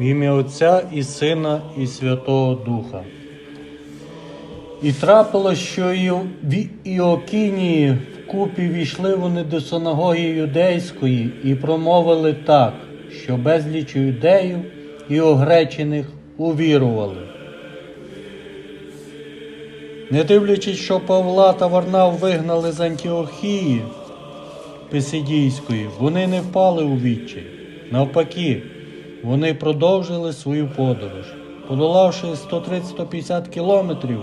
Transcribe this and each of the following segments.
В ім'я Отця і Сина, і Святого Духа. І трапилось, що і в Іокінії вкупі війшли вони до синагоги юдейської і промовили так, що безліч юдеїв і огречених увірували. Не дивлячись, що Павла та Варнав вигнали з Антіохії Писидійської, вони не впали у відчай. Навпаки, вони продовжили свою подорож. Подолавши 130-150 кілометрів,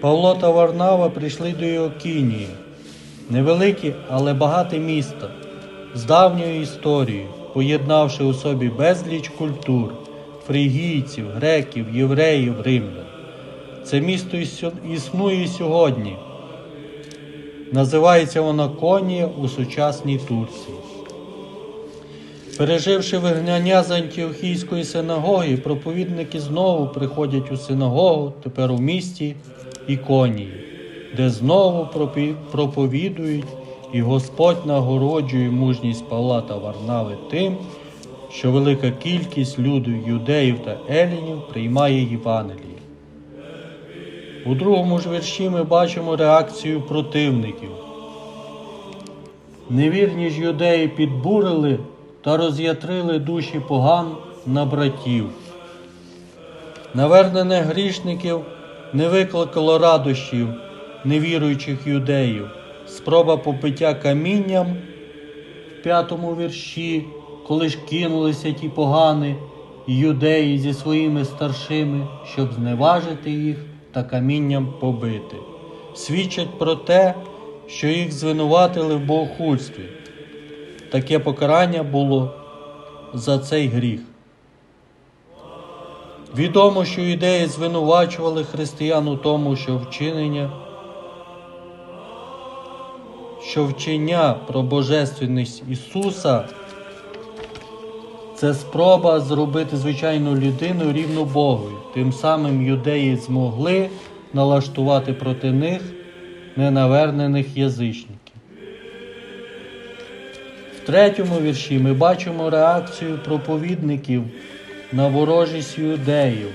Павло та Варнава прийшли до Іокінії. Невелике, але багате місто з давньою історією, поєднавши у собі безліч культур, фригійців, греків, євреїв, римлян. Це місто існує сьогодні. Називається воно Конія у сучасній Турції. Переживши вигнання з Антіохійської синагоги, проповідники знову приходять у синагогу, тепер у місті Іконії, де знову проповідують, і Господь нагороджує мужність Павла та Варнави тим, що велика кількість люду, юдеїв та елінів приймає Євангеліє. У другому ж вірші ми бачимо реакцію противників. Невірні ж юдеї підбурили та роз'ятрили душі поган на братів. Навернене грішників не викликало радощів невіруючих юдеїв. Спроба попиття камінням в п'ятому вірші, коли ж кинулися ті погани юдеї зі своїми старшими, щоб зневажити їх та камінням побити, свідчать про те, що їх звинуватили в богохульстві. Таке покарання було за цей гріх. Відомо, що ідеї звинувачували християн у тому, що вчинення, що вчення про божественність Ісуса це спроба зробити звичайну людину рівну Богові. Тим самим юдеї змогли налаштувати проти них ненавернених язичників. Третьому вірші ми бачимо реакцію проповідників на ворожість юдеїв.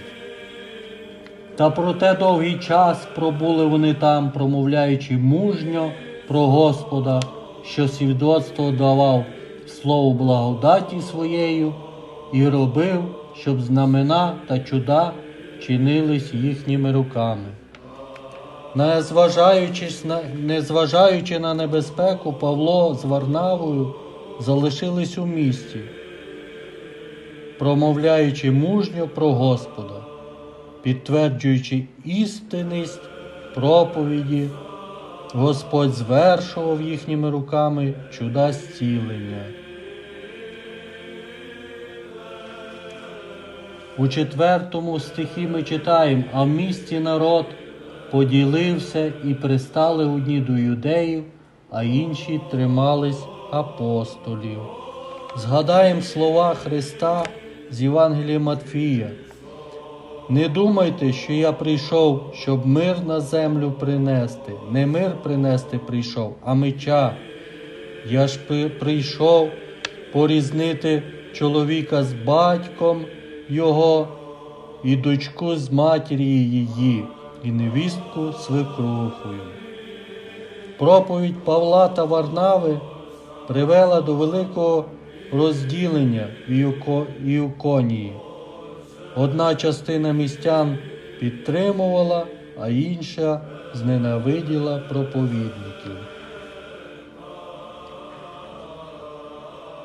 Та проте довгий час пробули вони там, промовляючи мужньо про Господа, що свідоцтво давав слово благодаті своєю і робив, щоб знамена та чуда чинились їхніми руками. Незважаючись на, незважаючи на небезпеку, Павло з Варнавою залишились у місті, промовляючи мужньо про Господа, підтверджуючи істинність проповіді, Господь звершував їхніми руками чуда зцілення. У четвертому стихі ми читаємо, а в місті народ поділився і пристали одні до юдеїв, а інші тримались апостолів. Згадаємо слова Христа з Євангелія Матфія. Не думайте, що я прийшов, щоб мир на землю принести. Не мир принести прийшов, а меча. Я ж прийшов порізнити чоловіка з батьком його, і дочку з матір'ю її, і невістку свекрухою. Проповідь Павла та Варнави привела до великого розділення в Іуко- Іуконії. Одна частина містян підтримувала, а інша зненавиділа проповідників.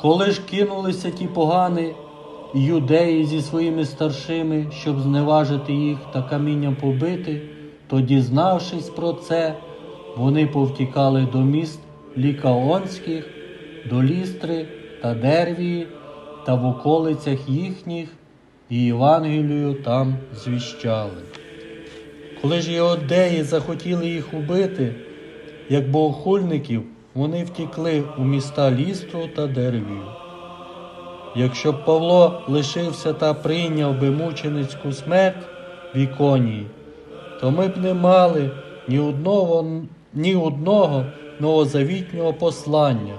Коли ж кинулися ті погані юдеї зі своїми старшими, щоб зневажити їх та камінням побити, то, дізнавшись про це, вони повтікали до міст Лікаонських, до Лістри та Дервії та в околицях їхніх і Євангелію там звіщали. Коли ж іудеї захотіли їх убити, як богохульників, вони втікли у міста Лістру та Дервію. Якщо б Павло лишився та прийняв би мученицьку смерть в іконії, то ми б не мали ні одного, ні одного новозавітнього послання,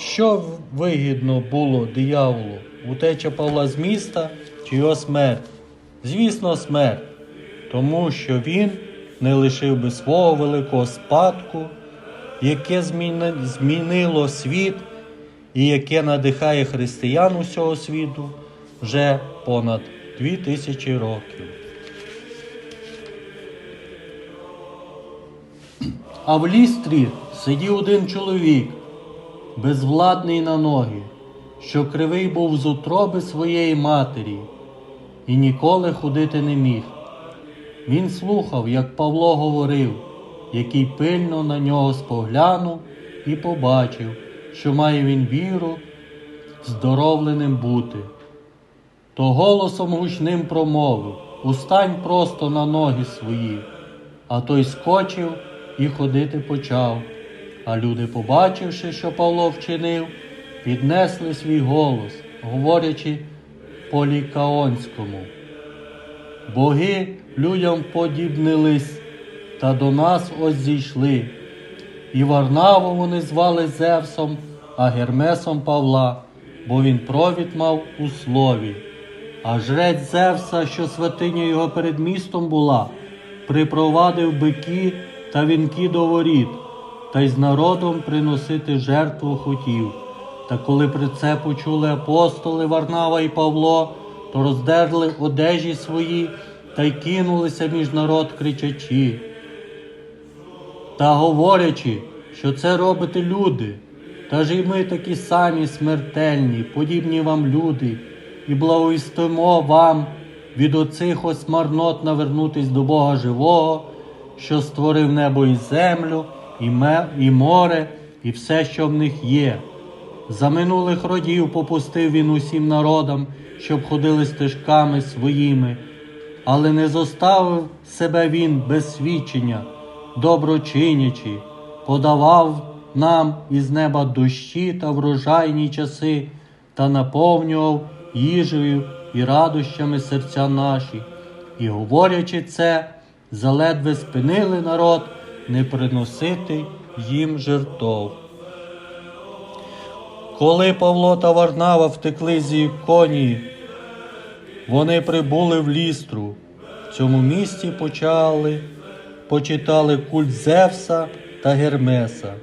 Що вигідно було дияволу? Утеча Павла з міста чи його смерть? Звісно, смерть. Тому що він не лишив би свого великого спадку, яке змінило світ і яке надихає християн усього світу вже понад дві тисячі років. А в лістрі сидів один чоловік, безвладний на ноги, що кривий був з утроби своєї матері і ніколи ходити не міг. Він слухав, як Павло говорив, який пильно на нього споглянув і побачив, що має він віру здоровленим бути. То голосом гучним промовив Устань просто на ноги свої. А той скочив і ходити почав. А люди, побачивши, що Павло вчинив, піднесли свій голос, говорячи по лікаонському. Боги людям подібнились, та до нас ось зійшли. І Варнаву вони звали Зевсом, а Гермесом Павла, бо він провід мав у слові. А жрець Зевса, що святиня його перед містом була, припровадив бики та вінки до воріт, та й з народом приносити жертву хотів. Та коли при це почули апостоли Варнава і Павло, то роздерли одежі свої та й кинулися між народ кричачи та говорячи, що це робите люди, та ж і ми такі самі смертельні, подібні вам люди, і благовістимо вам від оцих ось марнот навернутись до Бога живого, що створив небо і землю, і, море, і все, що в них є. За минулих родів попустив він усім народам, щоб ходили стежками своїми, але не зоставив себе він без свідчення, доброчинячи, подавав нам із неба дощі та врожайні часи, та наповнював їжею і радощами серця наші. І говорячи це, заледве спинили народ не приносити їм жертов. Коли Павло та Варнава втекли з Іконії, вони прибули в лістру. В цьому місті почали, почитали культ Зевса та Гермеса.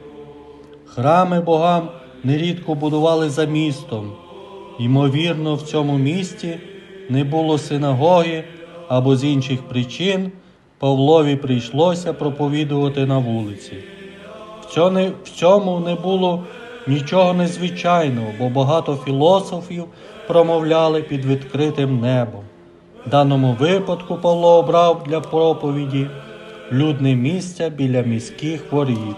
Храми богам нерідко будували за містом. Ймовірно, в цьому місті не було синагоги або з інших причин Павлові прийшлося проповідувати на вулиці. В цьому не, було нічого незвичайного, бо багато філософів промовляли під відкритим небом. В даному випадку Павло обрав для проповіді людне місце біля міських воріт.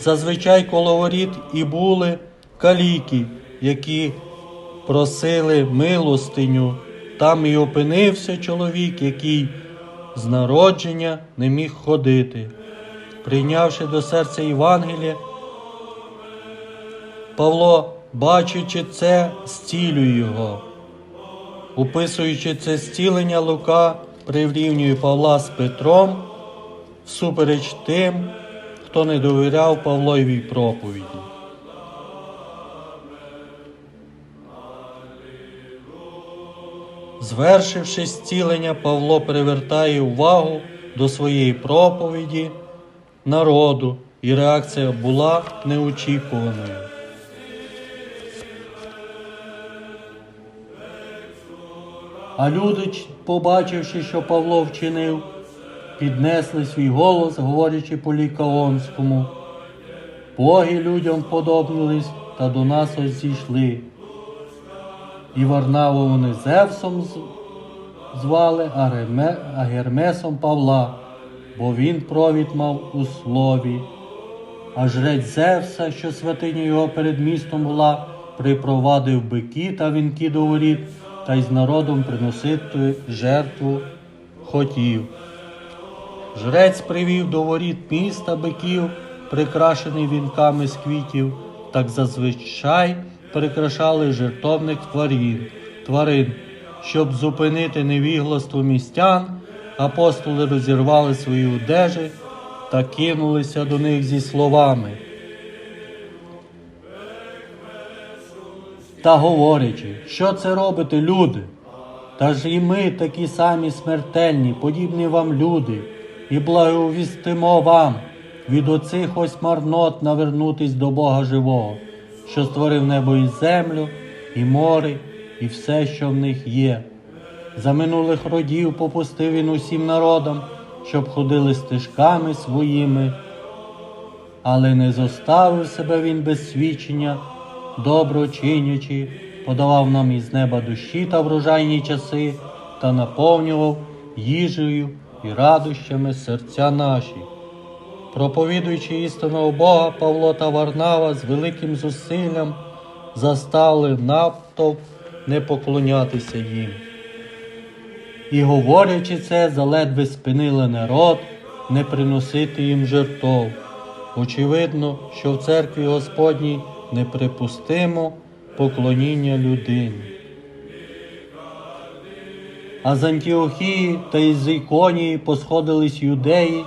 Зазвичай коло воріт і були каліки, які просили милостиню. Там і опинився чоловік, який з народження не міг ходити. Прийнявши до серця Євангелія, Павло, бачачи це, зцілює його. Описуючи це зцілення, Лука прирівнює Павла з Петром всупереч тим, хто не довіряв Павловій проповіді. Звершивши зцілення, Павло привертає увагу до своєї проповіді народу, і реакція була неочікуваною. А люди, побачивши, що Павло вчинив, піднесли свій голос, говорячи по лікаонському. Боги людям подобнились та до нас ось зійшли. І Варнаву вони Зевсом звали, а, Гермесом Павла, бо він провід мав у слові. А жрець Зевса, що святиня його перед містом була, припровадив бики та вінки до воріт, та й з народом приносити жертву хотів. Жрець привів до воріт міста биків, прикрашений вінками з квітів, так зазвичай прикрашали жертовник тварин, тварин. Щоб зупинити невігластво містян, апостоли розірвали свої одежі та кинулися до них зі словами. та говорячи, що це робите, люди? Та ж і ми такі самі смертельні, подібні вам люди, і благовістимо вам від оцих ось марнот навернутись до Бога живого, що створив небо і землю, і море, і все, що в них є. За минулих родів попустив він усім народам, щоб ходили стежками своїми, але не зоставив себе він без свідчення, добро чинячи, подавав нам із неба дощі та врожайні часи, та наповнював їжею і радощами серця наші. Проповідуючи істинного Бога, Павло та Варнава з великим зусиллям застали натовп не поклонятися їм. І говорячи це, заледве спинили народ не приносити їм жертов. Очевидно, що в церкві Господній неприпустимо поклоніння людині. А з Антіохії та із Іконії посходились юдеї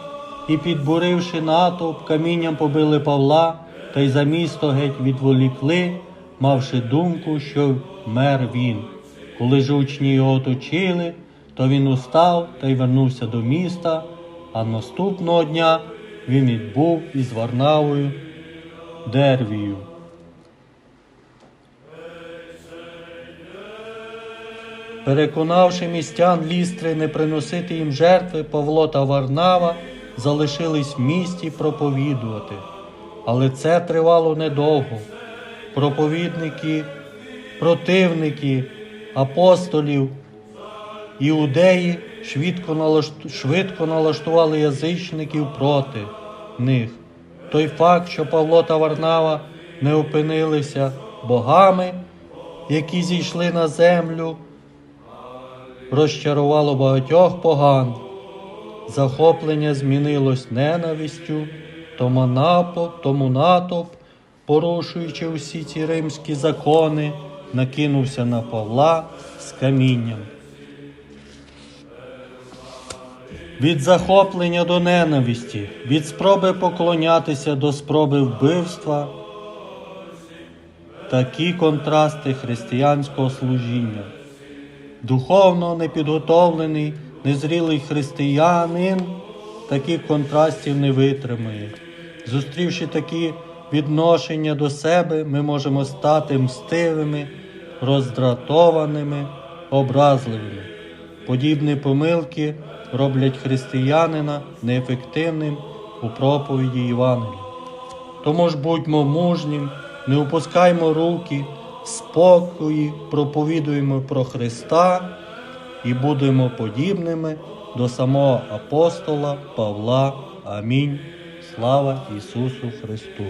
і, підбуривши натовп, камінням побили Павла та й за місто геть відволікли, мавши думку, що мер він. Коли ж учні його оточили, то він устав та й вернувся до міста, а наступного дня він відбув із Варнавою Дервію. Переконавши містян лістри не приносити їм жертви, Павло та Варнава залишились в місті проповідувати. Але це тривало недовго. Проповідники, противники апостолів, іудеї швидко, налашт... швидко налаштували язичників проти них. Той факт, що Павло та Варнава не опинилися богами, які зійшли на землю, розчарувало багатьох поган. Захоплення змінилось ненавистю, тому напоп, тому натовп, порушуючи усі ці римські закони, накинувся на Павла з камінням. Від захоплення до ненависті, від спроби поклонятися до спроби вбивства, такі контрасти християнського служіння. Духовно непідготовлений, незрілий християнин таких контрастів не витримує. Зустрівши такі відношення до себе, ми можемо стати мстивими, роздратованими, образливими. Подібні помилки роблять християнина неефективним у проповіді Євангелія. Тому ж будьмо мужнім, не опускаймо руки, спокої проповідуємо про Христа і будемо подібними до самого апостола Павла. Амінь. Слава Ісусу Христу!